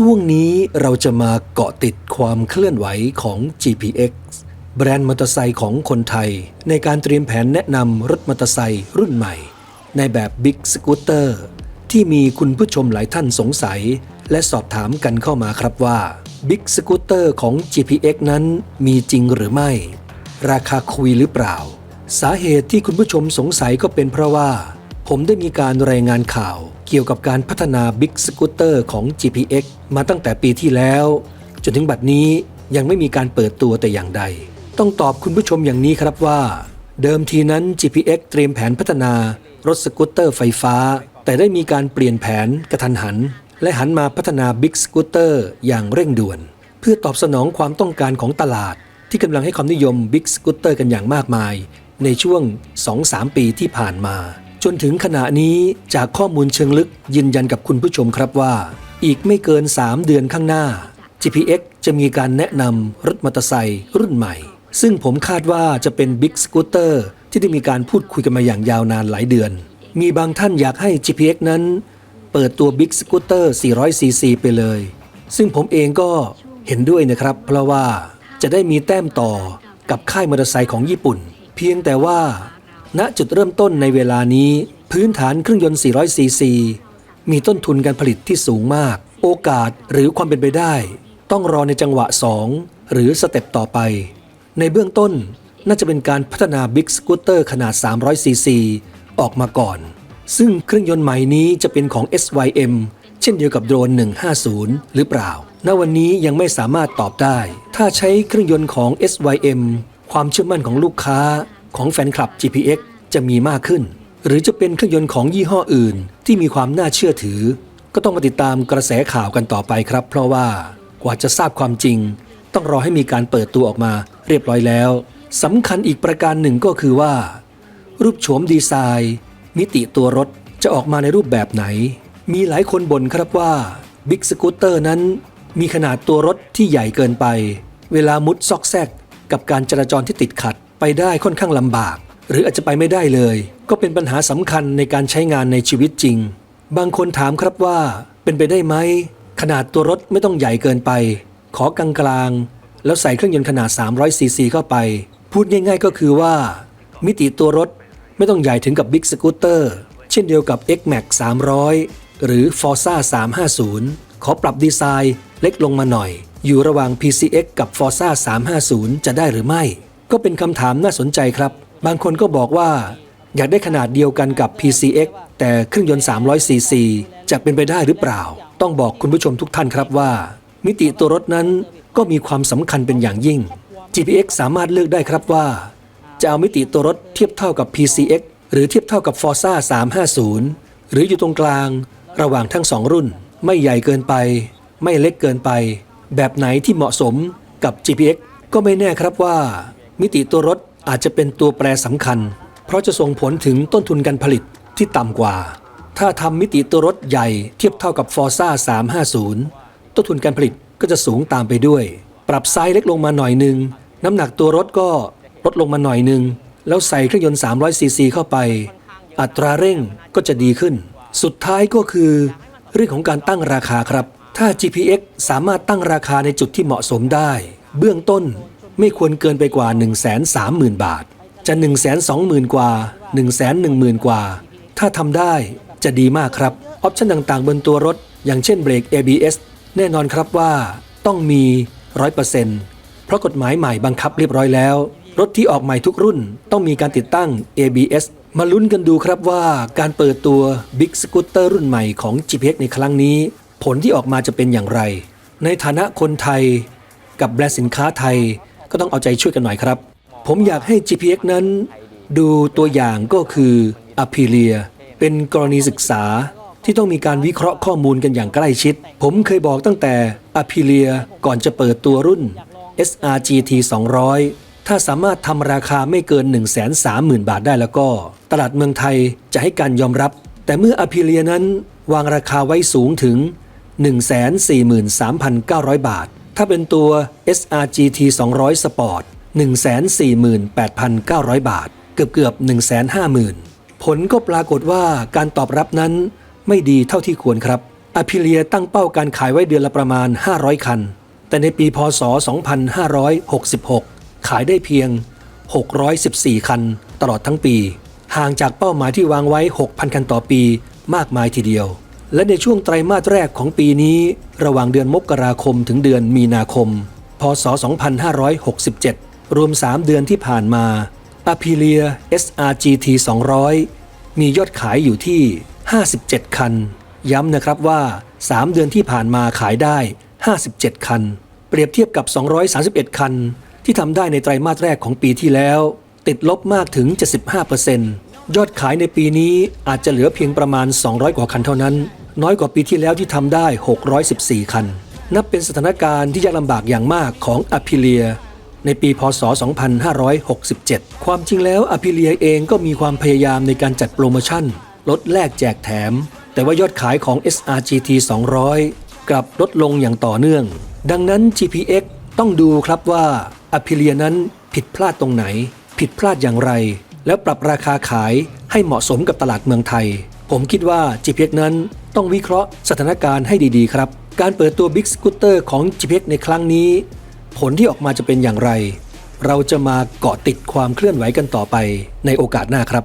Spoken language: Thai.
ช่วงนี้เราจะมาเกาะติดความเคลื่อนไหวของ GPX แบรนด์มอเตอร์ไซค์ของคนไทย ในการเตรียมแผนแนะนำรถมอเตอร์ไซค์รุ่นใหม่ ในแบบ Big Scooter ที่มีคุณผู้ชมหลายท่านสงสัย และสอบถามกันเข้ามาครับว่า Big Scooter ของ GPX นั้นมีจริงหรือไม่ ราคาคุยหรือเปล่า สาเหตุที่คุณผู้ชมสงสัยก็เป็นเพราะว่า ผมได้มีการรายงานข่าว เกี่ยวกับการพัฒนา Big Scooter ของ GPX มาตั้งแต่ปีที่แล้ว จนถึงบัดนี้ยังไม่มีการเปิดตัวแต่อย่างใด ต้องตอบคุณผู้ชมอย่างนี้ครับว่า เดิมทีนั้น GPX เตรียมแผนพัฒนารถสกูตเตอร์ไฟฟ้า แต่ได้มีการเปลี่ยนแผนกระทันหัน และหันมาพัฒนา Big Scooter อย่างเร่งด่วน เพื่อตอบสนองความต้องการของตลาด ที่กำลังให้ความนิยม Big Scooter กันอย่างมากมาย ในช่วง 2-3 ปีที่ผ่านมา จนถึงขณะนี้จากข้อมูลเชิงลึกยืนยันกับคุณผู้ชมครับว่า อีกไม่เกิน 3 เดือนข้างหน้า GPX จะมีการแนะนำรถมอเตอร์ไซค์รุ่นใหม่ ซึ่งผมคาดว่าจะเป็น Big Scooter ที่ได้มีการพูดคุยกันมาอย่างยาวนานหลายเดือน มีบางท่านอยากให้ GPX นั้น เปิดตัว Big Scooter 400cc ไปเลย ซึ่งผมเองก็เห็นด้วยนะครับ เพราะว่าจะได้มีแต้มต่อกับค่ายมอเตอร์ไซค์ของญี่ปุ่น เพียงแต่ว่า ณจุดเริ่มต้นในเวลานี้ พื้นฐานเครื่องยนต์ 400cc มีต้นทุนการผลิตที่สูงมาก โอกาสหรือความเป็นไปได้ ต้องรอในจังหวะ 2 หรือสเต็ปต่อไป ในเบื้องต้นน่าจะเป็นการพัฒนา Big Scooter ขนาด 300cc ออกมาก่อน ซึ่งเครื่องยนต์ใหม่นี้จะเป็นของ SYM เช่นเดียวกับโดรน 150 หรือเปล่า ณ วันนี้ยังไม่สามารถตอบได้ ถ้าใช้เครื่องยนต์ของ SYM ความเชื่อมั่นของลูกค้า ของแฟนคลับ GPX จะมีมากขึ้น หรือจะเป็นเครื่องยนต์ของยี่ห้ออื่น ที่มีความน่าเชื่อถือ ก็ต้องมาติดตามกระแสข่าวกันต่อไปครับ เพราะว่ากว่าจะทราบความจริง ต้องรอให้มีการเปิดตัวออกมาเรียบร้อยแล้วสำคัญอีกประการหนึ่งก็คือว่า รูปโฉมดีไซน์ มิติตัวรถจะออกมาในรูปแบบไหน มีหลายคนบ่นครับว่า Big Scooter นั้น มีขนาดตัวรถที่ใหญ่เกินไป เวลามุดซอกแซกกับการจราจรที่ติดขัด ไปได้ค่อนข้างลำบาก หรืออาจจะไปไม่ได้เลย ก็เป็นปัญหาสำคัญในการใช้งานในชีวิตจริง บางคนถามครับว่าเป็นไปได้ไหม ขนาดตัวรถไม่ต้องใหญ่เกินไป ขอกลางๆ แล้วใส่เครื่องยนต์ขนาด 300ซีซีเข้าไป พูดง่ายๆก็คือว่า มิติตัวรถไม่ต้องใหญ่ถึงกับ Big Scooter เช่นเดียวกับ X-Max 300 หรือ Forza 350 ขอปรับดีไซน์เล็กลงมาหน่อย อยู่ระหว่าง PCX กับ Forza 350 จะได้หรือไม่ ก็เป็นคำถามน่าสนใจครับ บางคนก็บอกว่า อยากได้ขนาดเดียวกันกับ PCX แต่เครื่องยนต์ 300cc จะเป็นไปได้หรือเปล่า ต้องบอกคุณผู้ชมทุกท่านครับว่า มิติตัวรถนั้นก็มีความสำคัญเป็นอย่างยิ่ง GPX สามารถเลือกได้ครับว่า จะเอามิติตัวรถเทียบเท่ากับ PCX หรือเทียบเท่ากับ Forza 350 หรืออยู่ตรงกลาง ระหว่างทั้งสองรุ่น ไม่ใหญ่เกินไป ไม่เล็กเกินไป แบบไหนที่เหมาะสมกับ GPX ก็ไม่แน่ครับว่า มิติตัวรถอาจจะเป็นตัวแปรสำคัญ เพราะจะส่งผลถึงต้นทุนการผลิตที่ต่ำกว่า ถ้าทำมิติตัวรถใหญ่เทียบเท่ากับ Forza 350 ต้นทุนการผลิตก็จะสูงตามไปด้วย ปรับไซส์เล็กลงมาหน่อยหนึ่งน้ำหนักตัวรถก็ลดลงมาหน่อยหนึ่งแล้วใส่เครื่องยนต์ 300 ซีซีเข้าไป อัตราเร่งก็จะดีขึ้น สุดท้ายก็คือ เรื่องของการตั้งราคาครับ ถ้า GPX สามารถตั้งราคาในจุดที่เหมาะสมได้ เบื้องต้น ไม่ควรเกินไปกว่า 130,000 บาท จะ 120,000 กว่า 110,000 กว่า ถ้าทำได้จะดีมากครับ ออปชันต่างๆ บนตัวรถ อย่างเช่นเบรก ABS แน่นอนครับว่าต้องมี 100%เพราะกฎหมายใหม่บังคับเรียบร้อยแล้ว รถที่ออกใหม่ทุกรุ่นต้องมีการติดตั้ง ABS มาลุ้นกันดูครับว่าการเปิดตัว Big Scooter รุ่นใหม่ของ GPX ในครั้งนี้ ผลที่ออกมาจะเป็นอย่างไร ในฐานะคนไทยกับแบรนด์สินค้าไทย ก็ต้องเอาใจช่วยกันหน่อยครับ ผมอยากให้ GPX นั้น ดูตัวอย่างก็คือ a p i l i a เป็นกรณีศึกษาที่ต้องมีการวิเคราะห์ข้อมูลกันอย่างใกล้ชิด ผมเคยบอกตั้งแต่ a p i l i a ก่อนจะเปิดตัวรุ่น SRGT 200 ถ้าสามารถทำราคาไม่เกิน 130,000 บาทได้แล้วก็ ตลาดเมืองไทยจะให้การยอมรับ แต่เมื่อ a p i l i a นั้นวางราคาไว้สูงถึง 143,900 บาท ถ้าเป็นตัว SRGT 200 Sport 148,900 บาท เกือบเกือบ150,000 ผลก็ปรากฏว่าการตอบรับนั้นไม่ดีเท่าที่ควรครับอพิเลียตั้งเป้าการขายไว้เดือนละประมาณ 500 คัน แต่ในปีพศ 2566 ขายได้เพียง 614 คัน ตลอดทั้งปี ห่างจากเป้าหมายที่วางไว้ 6,000 คันต่อปีมากมายทีเดียว และในช่วงไตรมาสแรกของปีนี้ ระหว่างเดือนมกราคมถึงเดือนมีนาคม พศ 2567 รวม 3 เดือนที่ผ่านมา Aprilia SRGT 200 มียอดขายอยู่ที่ 57 คัน ย้ำนะครับว่า 3 เดือนที่ผ่านมาขายได้ 57 คัน เปรียบเทียบกับ 231 คัน ที่ทำได้ในไตรมาสแรกของปีที่แล้ว ติดลบมากถึง 75%ยอดขายในปีนี้อาจจะเหลือเพียงประมาณ 200 กว่าคันเท่านั้น น้อยกว่าปีที่แล้วที่ทำได้ 614 คัน นับเป็นสถานการณ์ที่ยากลำบากอย่างมากของอพิเลีย ในปีพศ 2567 ความจริงแล้วอพิเลียเองก็มีความพยายามในการจัดโปรโมชั่น ลดแลกแจกแถม แต่ว่ายอดขายของ SRGT 200 กลับลดลงอย่างต่อเนื่อง ดังนั้น GPX ต้องดูครับว่าอพิเลียนั้นผิดพลาดตรงไหน ผิดพลาดอย่างไร แล้วปรับราคาขายให้เหมาะสมกับตลาดเมืองไทย ผมคิดว่า GPX นั้นต้องวิเคราะห์สถานการณ์ให้ดีๆ ครับ การเปิดตัว Big Scooter ของ GPX ในครั้งนี้ ผลที่ออกมาจะเป็นอย่างไร เราจะมาเกาะติดความเคลื่อนไหวกันต่อไปในโอกาสหน้าครับ